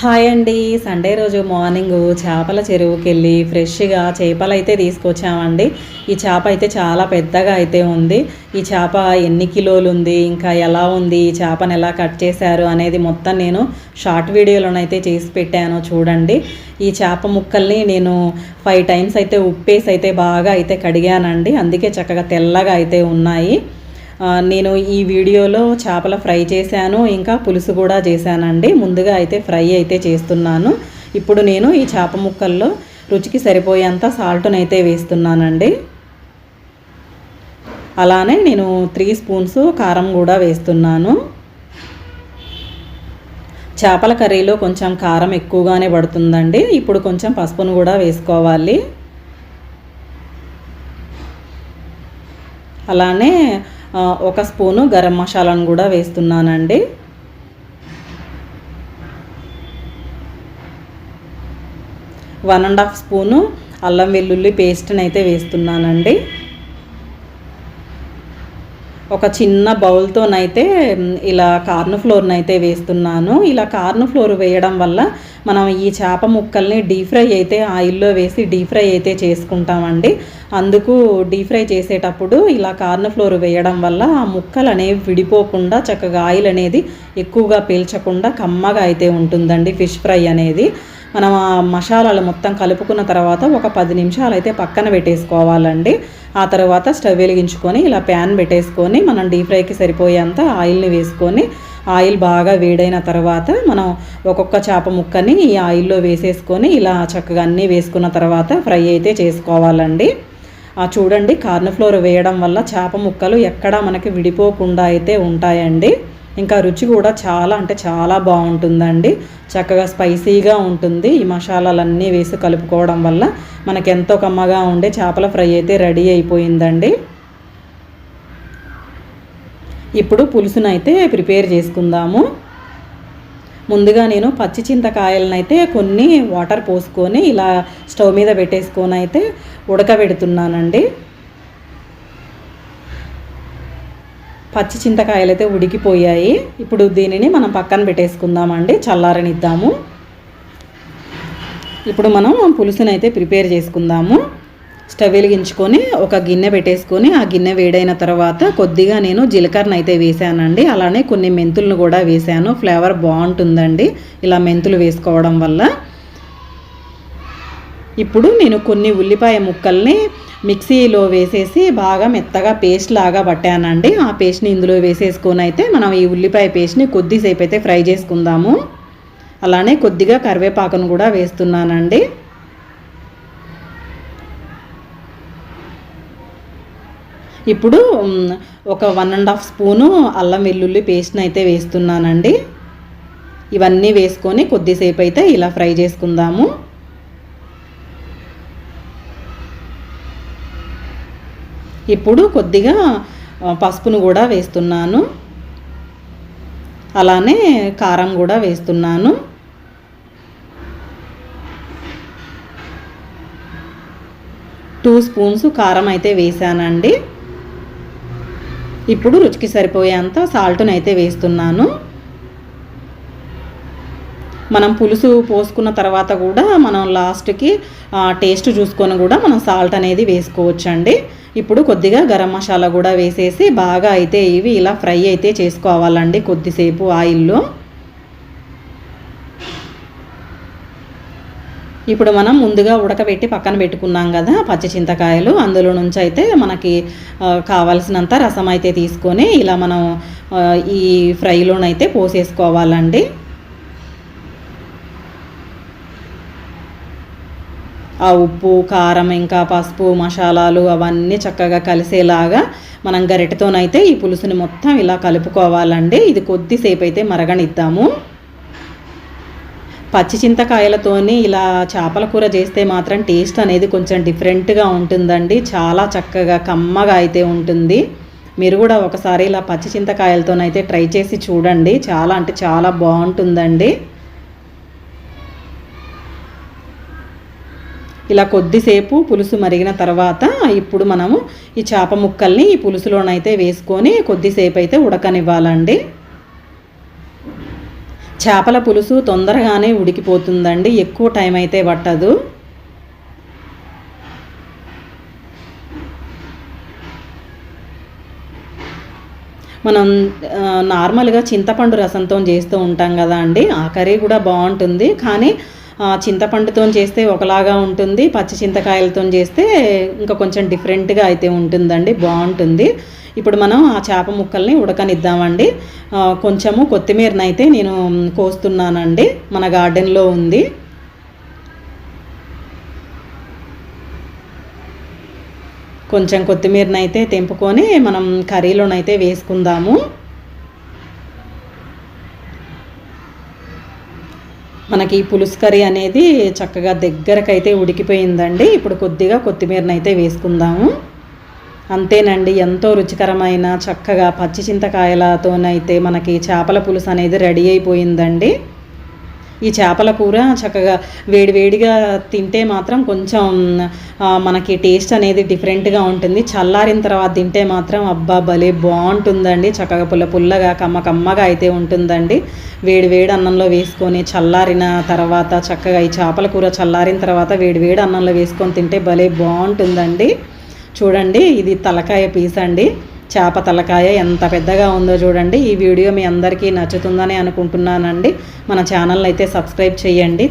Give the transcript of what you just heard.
Hi అండి. Sunday రోజు morning చేపల చెరువుకి వెళ్ళి ఫ్రెష్గా చేపలు అయితే తీసుకొచ్చామండి. ఈ చేప అయితే చాలా పెద్దగా అయితే ఉంది. ఈ చేప ఎన్ని కిలోలు ఉంది ఇంకా ఎలా ఉంది ఈ చేపను ఎలా కట్ చేశారు అనేది మొత్తం నేను షార్ట్ వీడియోలోనైతే చేసి పెట్టాను చూడండి. ఈ చేప ముక్కల్ని నేను ఫైవ్ టైమ్స్ అయితే ఉప్పేసి అయితే బాగా అయితే కడిగానండి. అందుకే చక్కగా తెల్లగా అయితే ఉన్నాయి. నేను ఈ వీడియోలో చేపల ఫ్రై చేశాను ఇంకా పులుసు కూడా చేశానండి. ముందుగా అయితే ఫ్రై అయితే చేస్తున్నాను. ఇప్పుడు నేను ఈ చేప ముక్కల్లో రుచికి సరిపోయేంత సాల్ట్ని అయితే వేస్తున్నానండి. అలానే నేను త్రీ స్పూన్స్ కారం కూడా వేస్తున్నాను. చేపల కర్రీలో కొంచెం కారం ఎక్కువగానే పడుతుందండి. ఇప్పుడు కొంచెం పసుపును కూడా వేసుకోవాలి. అలానే ఒక స్పూను గరం మసాలాను కూడా వేస్తున్నానండి. వన్ అండ్ హాఫ్ స్పూను అల్లం వెల్లుల్లి పేస్ట్ని అయితే వేస్తున్నానండి. ఒక చిన్న బౌల్తోనైతే ఇలా కార్న్ ఫ్లోర్ని అయితే వేస్తున్నాను. ఇలా కార్న్ ఫ్లోర్ వేయడం వల్ల మనం ఈ చేప ముక్కల్ని డీప్ ఫ్రై అయితే ఆయిల్లో వేసి డీప్ ఫ్రై అయితే చేసుకుంటామండి. అందుకు డీప్ ఫ్రై చేసేటప్పుడు ఇలా కార్న్ ఫ్లోర్ వేయడం వల్ల ఆ ముక్కలు అనేవి విడిపోకుండా చక్కగా ఆయిల్ అనేది ఎక్కువగా పీల్చకుండా కమ్మగా అయితే ఉంటుందండి ఫిష్ ఫ్రై అనేది. మనం ఆ మసాలాలు మొత్తం కలుపుకున్న తర్వాత ఒక పది నిమిషాలు అయితే పక్కన పెట్టేసుకోవాలండి. ఆ తర్వాత స్టవ్ వెలిగించుకొని ఇలా ప్యాన్ పెట్టేసుకొని మనం డీప్ ఫ్రైకి సరిపోయేంత ఆయిల్ని వేసుకొని ఆయిల్ బాగా వేడైన తర్వాత మనం ఒక్కొక్క చేప ముక్కని ఈ ఆయిల్లో వేసేసుకొని ఇలా చక్కగా అన్నీ వేసుకున్న తర్వాత ఫ్రై అయితే చేసుకోవాలండి. ఆ చూడండి కార్న్ ఫ్లోర్ వేయడం వల్ల చేప ముక్కలు ఎక్కడా మనకి విడిపోకుండా అయితే ఉంటాయండి. ఇంకా రుచి కూడా చాలా అంటే చాలా బాగుంటుందండి. చక్కగా స్పైసీగా ఉంటుంది. ఈ మసాలాలన్నీ వేసి కలుపుకోవడం వల్ల మనకి ఎంతో కమ్మగా ఉండే చేపల ఫ్రై అయితే రెడీ అయిపోయిందండి. ఇప్పుడు పులుసును అయితే ప్రిపేర్ చేసుకుందాము. ముందుగా నేను పచ్చి చింతకాయలను అయితే కొన్ని వాటర్ పోసుకొని ఇలా స్టవ్ మీద పెట్టేసుకొని అయితే ఉడకబెడుతున్నానండి. పచ్చి చింతకాయలు అయితే ఉడికిపోయాయి. ఇప్పుడు దీనిని మనం పక్కన పెట్టేసుకుందామండి. చల్లారనిద్దాము. ఇప్పుడు మనం పులుసుని అయితే ప్రిపేర్ చేసుకుందాము. స్టవ్ వెలిగించుకొని ఒక గిన్నె పెట్టేసుకొని ఆ గిన్నె వేడైన తర్వాత కొద్దిగా నేను జీలకర్రను అయితే వేసానండి. అలానే కొన్ని మెంతులను కూడా వేసాను. ఫ్లేవర్ బాగుంటుందండి. ఇలా మెంతులు వేసుకోవడం వల్ల. ఇప్పుడు నేను కొన్ని ఉల్లిపాయ ముక్కల్ని మిక్సీలో వేసేసి బాగా మెత్తగా పేస్ట్ లాగా పట్టానండి. ఆ పేస్ట్ని ఇందులో వేసేసుకొని అయితే మనం ఈ ఉల్లిపాయ పేస్ట్ని కొద్దిసేపు అయితే ఫ్రై చేసుకుందాము. అలానే కొద్దిగా కరివేపాకును కూడా వేస్తున్నానండి. ఇప్పుడు ఒక వన్ అండ్ హాఫ్ స్పూను అల్లం వెల్లుల్లి పేస్ట్ని అయితే వేస్తున్నానండి. ఇవన్నీ వేసుకొని కొద్దిసేపు అయితే ఇలా ఫ్రై చేసుకుందాము. ఇప్పుడు కొద్దిగా పసుపును కూడా వేస్తున్నాను. అలానే కారం కూడా వేస్తున్నాను. టూ స్పూన్స్ కారం అయితే వేసానండి. ఇప్పుడు రుచికి సరిపోయేంత సాల్ట్ని అయితే వేస్తున్నాను. మనం పులుసు పోసుకున్న తర్వాత కూడా మనం లాస్ట్కి టేస్ట్ చూసుకొని కూడా మనం సాల్ట్ అనేది వేసుకోవచ్చండి. ఇప్పుడు కొద్దిగా గరం మసాలా కూడా వేసేసి బాగా అయితే ఇవి ఇలా ఫ్రై అయితే చేసుకోవాలండి కొద్దిసేపు ఆయిల్లో. ఇప్పుడు మనం ముందుగా ఉడకబెట్టి పక్కన పెట్టుకున్నాం కదా పచ్చి చింతకాయలు. అందులో నుంచి అయితే మనకి కావాల్సినంత రసం అయితే తీసుకొని ఇలా మనం ఈ ఫ్రైలోనైతే పోసేసుకోవాలండి. ఆ ఉప్పు కారం ఇంకా పసుపు మసాలాలు అవన్నీ చక్కగా కలిసేలాగా మనం గరిటతోనైతే ఈ పులుసుని మొత్తం ఇలా కలుపుకోవాలండి. ఇది కొద్దిసేపు అయితే మరగనిద్దాము. పచ్చి చింతకాయలతోని ఇలా చేపల కూర చేస్తే మాత్రం టేస్ట్ అనేది కొంచెం డిఫరెంట్గా ఉంటుందండి. చాలా చక్కగా కమ్మగా అయితే ఉంటుంది. మీరు కూడా ఒకసారి ఇలా పచ్చి చింతకాయలతోనైతే ట్రై చేసి చూడండి. చాలా అంటే చాలా బాగుంటుందండి. ఇలా కొద్దిసేపు పులుసు మరిగిన తర్వాత ఇప్పుడు మనము ఈ చేప ముక్కల్ని ఈ పులుసులోనైతే వేసుకొని కొద్దిసేపు అయితే ఉడకనివ్వాలండి. చేపల పులుసు తొందరగానే ఉడికిపోతుందండి. ఎక్కువ టైం అయితే పట్టదు. మనం నార్మల్గా చింతపండు రసంతో చేస్తూ ఉంటాం కదా అండి. ఆ కర్రీ కూడా బాగుంటుంది. కానీ చింతపండుతో చేస్తే ఒకలాగా ఉంటుంది పచ్చి చింతకాయలతో చేస్తే ఇంకా కొంచెం డిఫరెంట్గా అయితే ఉంటుందండి బాగుంటుంది. ఇప్పుడు మనం ఆ చేప ముక్కల్ని ఉడకనిద్దామండి. కొంచెము కొత్తిమీరనైతే నేను కోస్తున్నానండి మన గార్డెన్లో ఉంది. కొంచెం కొత్తిమీరనైతే తెంపుకొని మనం కర్రీలోనైతే వేసుకుందాము. మనకి ఈ పులుసు కర్రీ అనేది చక్కగా దగ్గరకైతే ఉడికిపోయిందండి. ఇప్పుడు కొద్దిగా కొత్తిమీరనైతే వేసుకుందాము. అంతేనండి ఎంతో రుచికరమైన చక్కగా పచ్చి చింతకాయలతోనైతే మనకి చేపల పులుసు అనేది రెడీ అయిపోయిందండి. ఈ చేపల కూర చక్కగా వేడివేడిగా తింటే మాత్రం కొంచెం మనకి టేస్ట్ అనేది డిఫరెంట్గా ఉంటుంది. చల్లారిన తర్వాత తింటే మాత్రం అబ్బా భలే బాగుంటుందండి. చక్కగా పుల్ల పుల్లగా కమ్మ కమ్మగా అయితే ఉంటుందండి. వేడి వేడి అన్నంలో వేసుకొని చల్లారిన తర్వాత చక్కగా ఈ చేపల కూర చల్లారిన తర్వాత వేడి వేడి అన్నంలో వేసుకొని తింటే భలే బాగుంటుందండి. చూడండి ఇది తలకాయ పీస్ అండి. చేప తలకాయ ఎంత పెద్దగా ఉందో చూడండి. ఈ వీడియో మీ అందరికీ నచ్చుతుందని అనుకుంటున్నానండి. మన ఛానల్ అయితే సబ్స్క్రైబ్ చేయండి.